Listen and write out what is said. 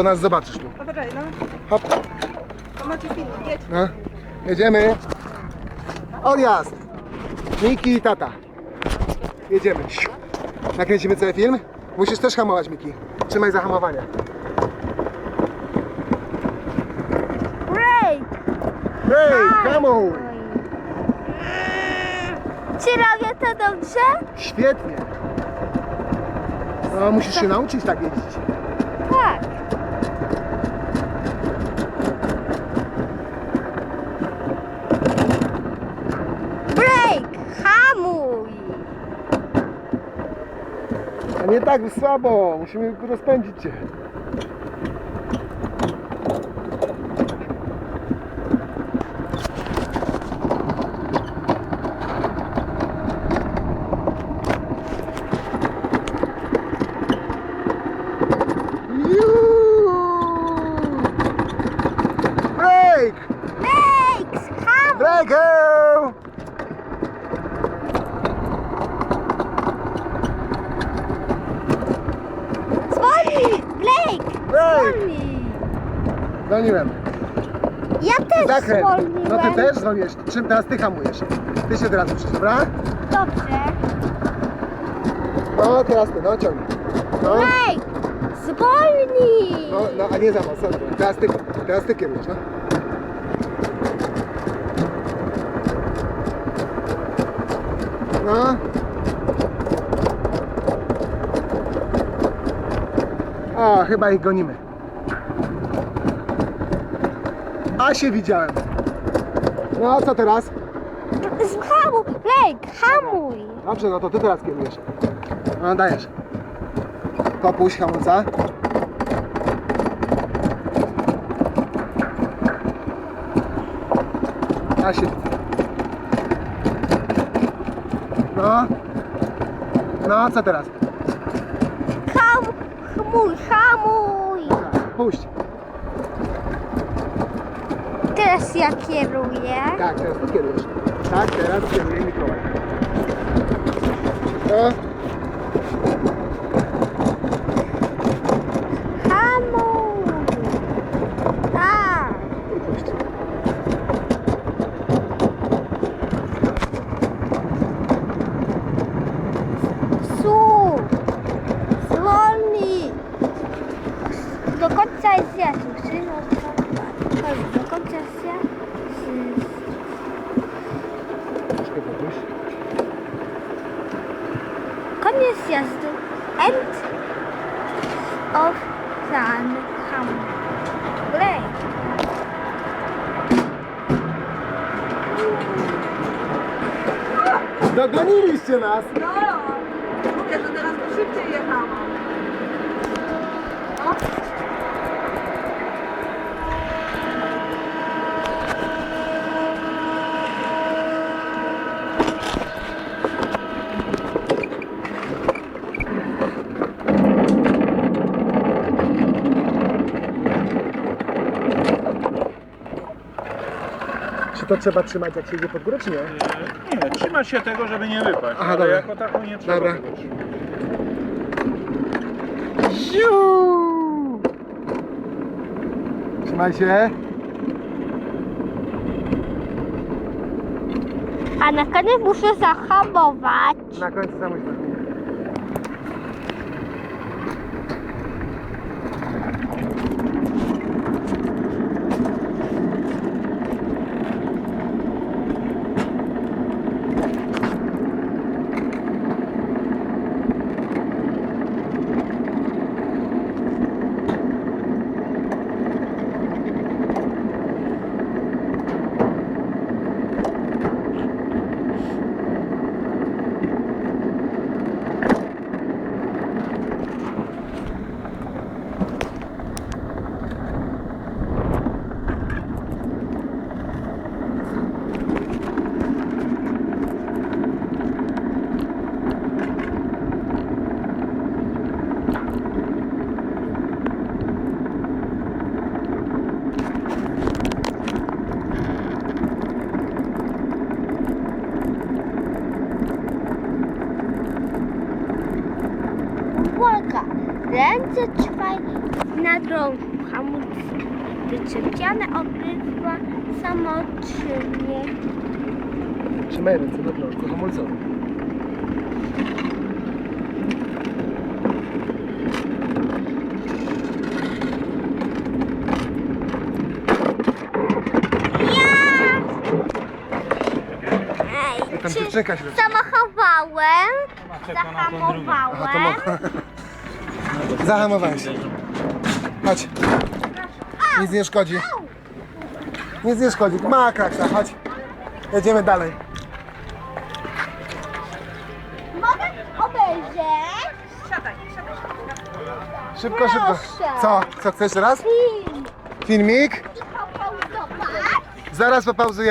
bo nas zobaczysz tu. Poczekaj, no. Hop, To macie film, jedź. no. Jedziemy. Odjazd. Miki i tata. Jedziemy. Nakręcimy cały film. Musisz też hamować, Miki. Trzymaj za hamowanie. Break! Hej, hamuj! Czy robię to dobrze? Świetnie. No, musisz się nauczyć tak jeździć. Tak. Break! Hamuj! A nie tak słabo. Musimy rozpędzić cię. Break! Break! Hamuj! Breaker! Zwolnij! Zwolnij! Zwolniłem. Ja też Zakręt. zwolniłem. No ty też zwolniłeś. Czym teraz ty hamujesz? Ty się teraz uczysz, dobra? Dobrze. No teraz ty, no ciągnij. No, Blake! Zwolnij! no, no a nie za mocno. Dobra. Teraz ty, teraz ty kierujesz, no. No. Chyba ich gonimy. A się widziałem. No, co teraz? Hamuj! Blake! Hamuj! Dobrze, no to ty teraz kierujesz. No, dajesz. Popuść hamulca. A się. No. No, co teraz? Ham, hamuj, hamuj! Puść. Teraz ja kieruję. Tak, teraz ty kierujesz. Tak, teraz kieruje Mikołaj. No. Hamuj! Tak! I puść. Su! Zwolnij! Jest jazdu. Trzy, no, dwa, dwa. Do końca. Koniec jazdy. End of. Hamuj. Break. Dogoniliście nas! No, mówię, że teraz to szybciej jechałam. To trzeba trzymać jak się idzie pod górę, czy nie? Nie, trzyma się tego, żeby nie wypaść. Aha, ale dobra. jako taką nie trzeba Dobra. tego trzymać. Ziu! Trzymaj się. A na koniec muszę zahamować. Na końcu Polka. Ręce trzymaj na drągu. Hamulce wyczepiane obydwa samoczynnie. Trzymaj ręce na drążku hamulcowym. Tam Zamachowałem, zahamowałem. Zahamowałeś. Chodź. Nic nie szkodzi. Nic nie szkodzi. Ma kraksa, chodź. Jedziemy dalej. Mogę obejrzeć? Siadaj, siadaj. Szybko, szybko. Proszę. Co? Co chcesz teraz? Film. Filmik? Zaraz popauzujemy.